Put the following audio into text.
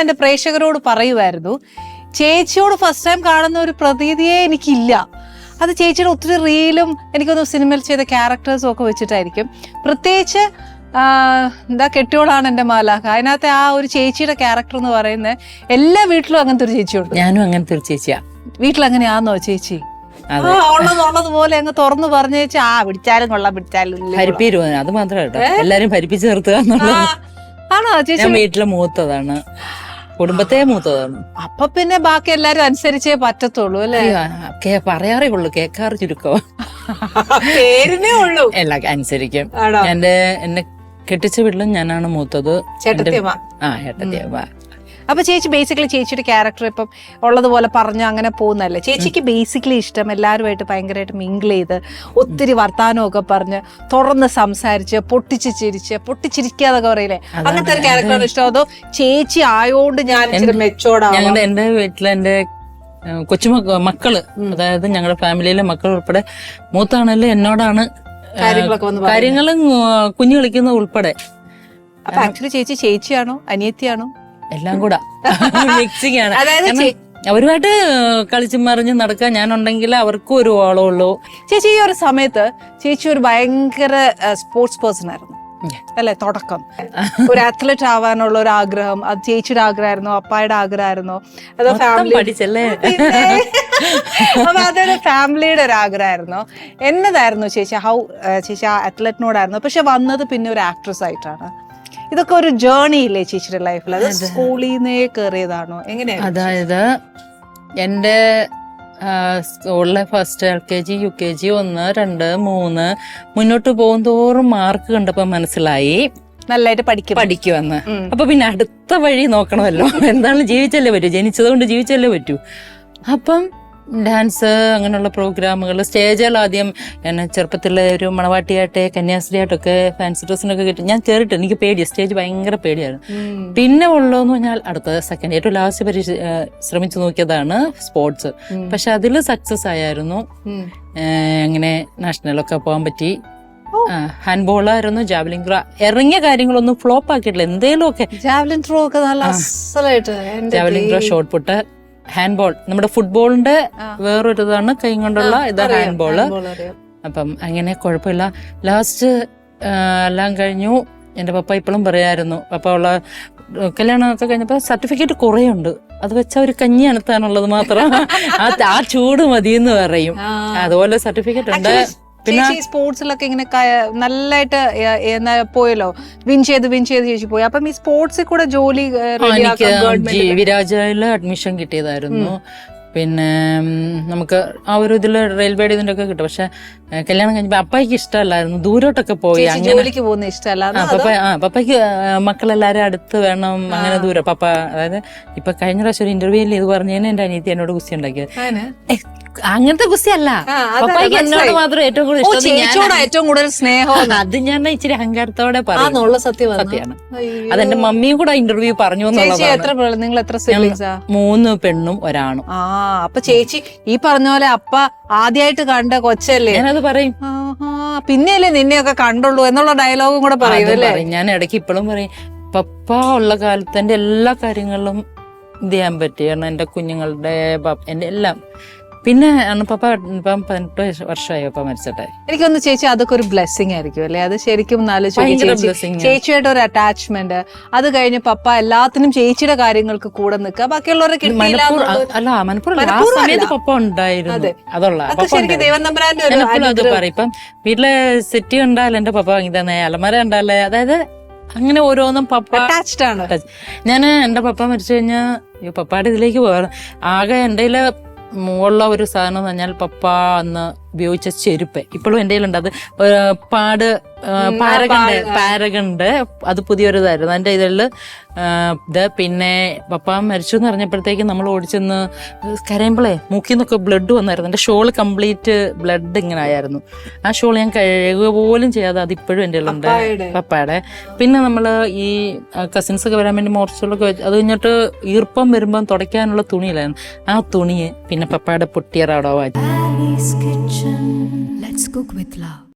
എന്റെ പ്രേക്ഷകരോട് പറയുമായിരുന്നു ചേച്ചിയോട് ഫസ്റ്റ് ടൈം കാണുന്ന ഒരു പ്രതീതിയെ എനിക്കില്ല. അത് ചേച്ചിയുടെ ഒത്തിരി റീലും എനിക്കൊന്ന് സിനിമയിൽ ചെയ്ത ക്യാരക്ടേഴ്സും ഒക്കെ വെച്ചിട്ടായിരിക്കും. പ്രത്യേകിച്ച് എന്താ കെട്ടിയോളാണ് എന്റെ മാലാഖ അതിനകത്തെ ആ ഒരു ചേച്ചിയുടെ ക്യാരക്ടർ എന്ന് പറയുന്നത് എല്ലാ വീട്ടിലും അങ്ങനത്തെ ഒരു ചേച്ചിയുണ്ട്. ഞാനും അങ്ങനത്തെ ഒരു ചേച്ചിയാ. വീട്ടിൽ അങ്ങനെയാണോ ചേച്ചി. ആ, ഉള്ളത് ഉള്ളതുപോലെ അങ്ങ് തുറന്നു പറഞ്ഞു ചേച്ചി ആ പിടിച്ചാലും കൊള്ളാം പിടിച്ചാലും ഭരിപ്പിരുവാൻ കൊള്ളാം." ഭരിപ്പീരു അത് മാത്രം കേട്ടോ. എല്ലാരും ഭരിപ്പിച്ചു നിർത്തുക എന്നുള്ളത്. ആണോ ചേച്ചി? വീട്ടിലെ മൂത്തതാണ്. കുടുംബത്തെ മൂത്തതാണ്. അപ്പൊ പിന്നെ ബാക്കി എല്ലാരും അനുസരിച്ചേ പറ്റത്തുള്ളൂ അല്ലേ? കേ- പറയാറേ ഉള്ളൂ കേക്കാറ് ചുരുക്കോ പേരിനേ ഉള്ളൂ. അല്ല അനുസരിക്കും. എന്റെ എന്നെ കെട്ടിച്ച വീട്ടിലും ഞാനാണ് മൂത്തത്. ആ ഏട്ടത്തിയമ്മ. അപ്പൊ ചേച്ചി ബേസിക്കലി ചേച്ചിയുടെ ക്യാരക്ടർ ഇപ്പം ഉള്ളതുപോലെ പറഞ്ഞു അങ്ങനെ പോകുന്നല്ലേ ചേച്ചിക്ക് ബേസിക്കലി ഇഷ്ടം എല്ലാവരുമായിട്ട് ഭയങ്കരമായിട്ട് മിങ്കിൾ ചെയ്ത് ഒത്തിരി വർത്താനമൊക്കെ പറഞ്ഞ് തുറന്ന് സംസാരിച്ച് പൊട്ടിച്ച് ചിരിച്ച് പൊട്ടിച്ചിരിക്കാതൊക്കെ പറയില്ലേ? അങ്ങനത്തെ ഒരു ക്യാരക്ടറാണ് ഇഷ്ടം. അതോ ചേച്ചി ആയോണ്ട് ഞാൻ ഇച്ചിരി മെച്ചോടാവും ഞങ്ങളുടെ എന്റെ വീട്ടിലെ എന്റെ കൊച്ചുമക്ക മക്കൾ അതായത് ഞങ്ങളുടെ ഫാമിലിയിലെ മക്കൾ ഉൾപ്പെടെ മൂത്താണല്ലോ എന്നോടാണ്. കാര്യങ്ങളും കുഞ്ഞു കളിക്കുന്നത് ഉൾപ്പെടെ. അപ്പൊ ആക്ച്വലി ചേച്ചി ചേച്ചിയാണോ? അനിയത്തിയാണോ? എല്ലാം കൂടാ. മിക്സിംഗ് ആണ്. അതായത് അവരുമായിട്ട് കളിച്ചു മറിഞ്ഞ് നടക്കാൻ ഞാനുണ്ടെങ്കിൽ അവർക്കും ഒരു ഓളമുള്ളൂ ചേച്ചി ഈ ഒരു സമയത്ത് ചേച്ചി ഒരു ഭയങ്കര സ്പോർട്സ് പേഴ്സൺ ആയിരുന്നു. അല്ലെ? തുടക്കം. ഒരു അത്ലറ്റ് ആവാനുള്ള ഒരു ആഗ്രഹം അത് ചേച്ചിയുടെ ആഗ്രഹമായിരുന്നോ അപ്പായുടെ ആഗ്രഹമായിരുന്നോ. അതോ ഫാമിലി പഠിച്ചല്ലേ? അപ്പൊ അതൊരു ഫാമിലിയുടെ ഒരു ആഗ്രഹമായിരുന്നു. എന്നതായിരുന്നു ചേച്ചി ഹൗ ചേച്ചി ആ അത്ലറ്റിനോടായിരുന്നു പക്ഷെ വന്നത് പിന്നെ ഒരു ആക്ട്രസ് ആയിട്ടാണ്. ഇതൊക്കെ ഒരു ജേർണി ഇല്ലേ ചേച്ചിയുടെ ലൈഫിൽ അത് സ്കൂളിൽ നിന്നേ കയറിയതാണോ എങ്ങനെയാണ് അതായത് എന്റെ സ്കൂളിലെ first L K G U K G ഒന്ന് രണ്ട് മൂന്ന് മുന്നോട്ട് പോകും തോറും മാർക്ക് കണ്ടപ്പോൾ മനസ്സിലായി. നല്ലതായിട്ട് പഠിക്കും. പഠിക്കുമെന്ന്. അപ്പൊ പിന്നെ അടുത്ത വഴി നോക്കണമല്ലോ. എന്താണ് ജീവിച്ചല്ലേ പറ്റൂ? ജനിച്ചതുകൊണ്ട് ജീവിച്ചല്ലേ പറ്റൂ? അപ്പം ഡാൻസ് അങ്ങനെയുള്ള പ്രോഗ്രാമുകൾ സ്റ്റേജുകൾ ആദ്യം എന്നെ ചെറുപ്പത്തിൽ ഒരു മണവാട്ടിയായിട്ട് കന്യാസ്ത്രീയായിട്ടൊക്കെ ഫാൻസി ഡ്രസ്സിനൊക്കെ കിട്ടി. ഞാൻ കയറിട്ട് എനിക്ക് പേടി സ്റ്റേജ് ഭയങ്കര പേടിയായിരുന്നു. പിന്നെ ഉള്ളതെന്ന് പറഞ്ഞാൽ അടുത്ത സെക്കൻഡ് ഏറ്റവും ലാസ്റ്റ് പരീക്ഷ ശ്രമിച്ചു നോക്കിയതാണ് സ്പോർട്സ് പക്ഷെ അതിൽ സക്സസ്. ഏഹ് അങ്ങനെ നാഷണലൊക്കെ പോകാൻ പറ്റി. ഹാൻഡ്ബോൾ ആയിരുന്നു ജാവലിംഗ് ത്രോ ഇറങ്ങിയ കാര്യങ്ങളൊന്നും ഫ്ലോപ്പ് ആക്കിയിട്ടില്ല. എന്തേലും ഒക്കെ ജാവലിൻ ത്രോ ഒക്കെ നല്ല javelin throw. Shot put hand ball നമ്മുടെ ഫുട്ബോളിന്റെ. വേറൊരു ഇതാണ് കൈ കൊണ്ടുള്ള ഇത് ഹാൻഡ്ബോൾ അപ്പം അങ്ങനെ കുഴപ്പമില്ല. ലാസ്റ്റ് എല്ലാം കഴിഞ്ഞു. എന്റെ പപ്പ ഇപ്പോഴും പറയായിരുന്നു. പപ്പ ഉള്ള കല്യാണമൊക്കെ കഴിഞ്ഞപ്പോൾ സർട്ടിഫിക്കറ്റ് കുറേ ഉണ്ട് അത് വെച്ച ഒരു കഞ്ഞി അനത്താനുള്ളത് മാത്രം. ആ ചൂട് മതിയെന്ന് എന്ന് പറയും അതുപോലെ സർട്ടിഫിക്കറ്റ് ഉണ്ട്. ചേച്ചി സ്പോർട്സിലൊക്കെ ഇങ്ങനെ നല്ലതായിട്ട് പോയല്ലോ? വിൻ ചെയ്ത് വിൻ ചെയ്ത് ചേച്ചി പോയി. അപ്പം ഈ സ്പോർട്സിൽ കൂടെ ജോലി വിരാജയിൽ അഡ്മിഷൻ കിട്ടിയതായിരുന്നു. പിന്നെ നമുക്ക് ആ ഒരു ഇതിൽ റെയിൽവേയുടെ ഇതിന്റെ ഒക്കെ കിട്ടും. പക്ഷെ കല്യാണം കഴിഞ്ഞപ്പോ അപ്പായിക്ക് ഇഷ്ടമല്ലായിരുന്നു. ദൂരോട്ടൊക്കെ പോയി. ചേച്ചി അങ്ങനെ ജോലിക്ക് പോകുന്ന ഇഷ്ടമല്ല. ആ പപ്പ ആ പപ്പയ്ക്ക് മക്കളെല്ലാരും അടുത്ത് വേണം. അങ്ങനെ ദൂരം. പപ്പ അതായത് ഇപ്പൊ കഴിഞ്ഞ പ്രാവശ്യം ഒരു ഇന്റർവ്യൂവിൽ ഇത് പറഞ്ഞതിന് എന്റെ അനിയത്തി എന്നോട് കുസ്തി ഉണ്ടാക്കിയത്. അങ്ങനത്തെ കുസ്തി അല്ല ആ, പപ്പായ്ക്ക് എന്നോട് മാത്രം ഏറ്റവും കൂടുതൽ ഇഷ്ടം ഏറ്റവും കൂടുതൽ സ്നേഹം അത് ഞാൻ ഇച്ചിരി അഹങ്കാരത്തോടെ സത്യം സത്യമാണ്. അതെന്റെ മമ്മിയും കൂടെ ഇന്റർവ്യൂ പറഞ്ഞു പിള്ളേർ നിങ്ങൾ എത്ര മൂന്ന് പെണ്ണും ഒരാണും. ആ അപ്പൊ ചേച്ചി ഈ പറഞ്ഞ പോലെ അപ്പ ആദ്യമായിട്ട് കണ്ട കൊച്ചല്ലേ? ഞാനത് പറയും. പിന്നെയല്ലേ നിന്നെയൊക്കെ കണ്ടുള്ളൂ എന്നുള്ള ഡയലോഗും കൂടെ പറയും ഞാൻ ഇടയ്ക്ക് ഇപ്പോഴും പറയും പപ്പ ഉള്ള കാലത്ത് എന്റെ എല്ലാ കാര്യങ്ങളിലും ഇത് ചെയ്യാൻ പറ്റി കാരണം എന്റെ കുഞ്ഞുങ്ങളുടെ എന്റെ എല്ലാം. പിന്നെ ആണ് പപ്പ ഇപ്പം പതിനെട്ട് വർഷമായി ഇപ്പൊ മരിച്ചിട്ടെ. എനിക്കൊന്ന് ചേച്ചി അതൊക്കെ ഒരു ബ്ലെസ്സിങ് ആയിരിക്കും അല്ലേ? അത് ശരിക്കും ചേച്ചിയായിട്ട് ഒരു അറ്റാച്ച്മെന്റ് അത് കഴിഞ്ഞ് പപ്പ എല്ലാത്തിനും ചേച്ചിയുടെ കാര്യങ്ങൾക്ക് കൂടെ നിൽക്കുക. ബാക്കിയുള്ളവരെ കിട്ടിയില്ല അല്ല മനപ്പൂർവം. പപ്പ ഉണ്ടായിരുന്നു. അതുള്ള അത്. പറയും. ഇപ്പം വീട്ടിലെ സെറ്റ് ഉണ്ടായാലും എന്റെ പപ്പ വാങ്ങി തന്നെ അലമാര കണ്ടാലേ അതായത് അങ്ങനെ ഓരോന്നും പപ്പ അറ്റാച്ച്ഡ് ആണ്. ഞാൻ എന്റെ പപ്പ മരിച്ചു കഴിഞ്ഞാൽ പപ്പാടെ ഇതിലേക്ക് പോകാറ് ആകെ എന്റെ ഉള്ള ഒരു സാധനം എന്ന് പറഞ്ഞാൽ പപ്പ അന്ന് ഉപയോഗിച്ച ചെരുപ്പ്. ഇപ്പോഴും എന്റെ കയ്യിലുണ്ട്. അത് പാട് പാരകണ്ട് പാരകണ്ട്. അത് പുതിയൊരു ഇതായിരുന്നു എന്റെ ഇതിൽ ഇത് പിന്നെ പപ്പ മരിച്ചു എന്ന് പറഞ്ഞപ്പോഴത്തേക്ക് നമ്മൾ ഓടിച്ചെന്ന് കരയുമ്പോളേ മൂക്കിൽ നിന്നൊക്കെ ബ്ലഡ് വന്നായിരുന്നു. എന്റെ ഷോൾ കംപ്ലീറ്റ് ബ്ലഡ് ഇങ്ങനെ ആയിരുന്നു. ആ ഷോൾ ഞാൻ കഴുകുക പോലും ചെയ്യാതെ അത് ഇപ്പോഴും എന്റെ കയ്യിലുണ്ട്. പപ്പയുടെ. പിന്നെ നമ്മൾ ഈ കസിൻസ് ഒക്കെ വരാൻ വേണ്ടി മോർച്ചുകളൊക്കെ വെച്ച് അത് കഴിഞ്ഞിട്ട് ഈർപ്പം വരുമ്പം തുടയ്ക്കാനുള്ള തുണിയിലായിരുന്നു. ആ തുണി പിന്നെ പപ്പയുടെ പൊട്ടിയറാടോ Kitchen. Let's cook with love.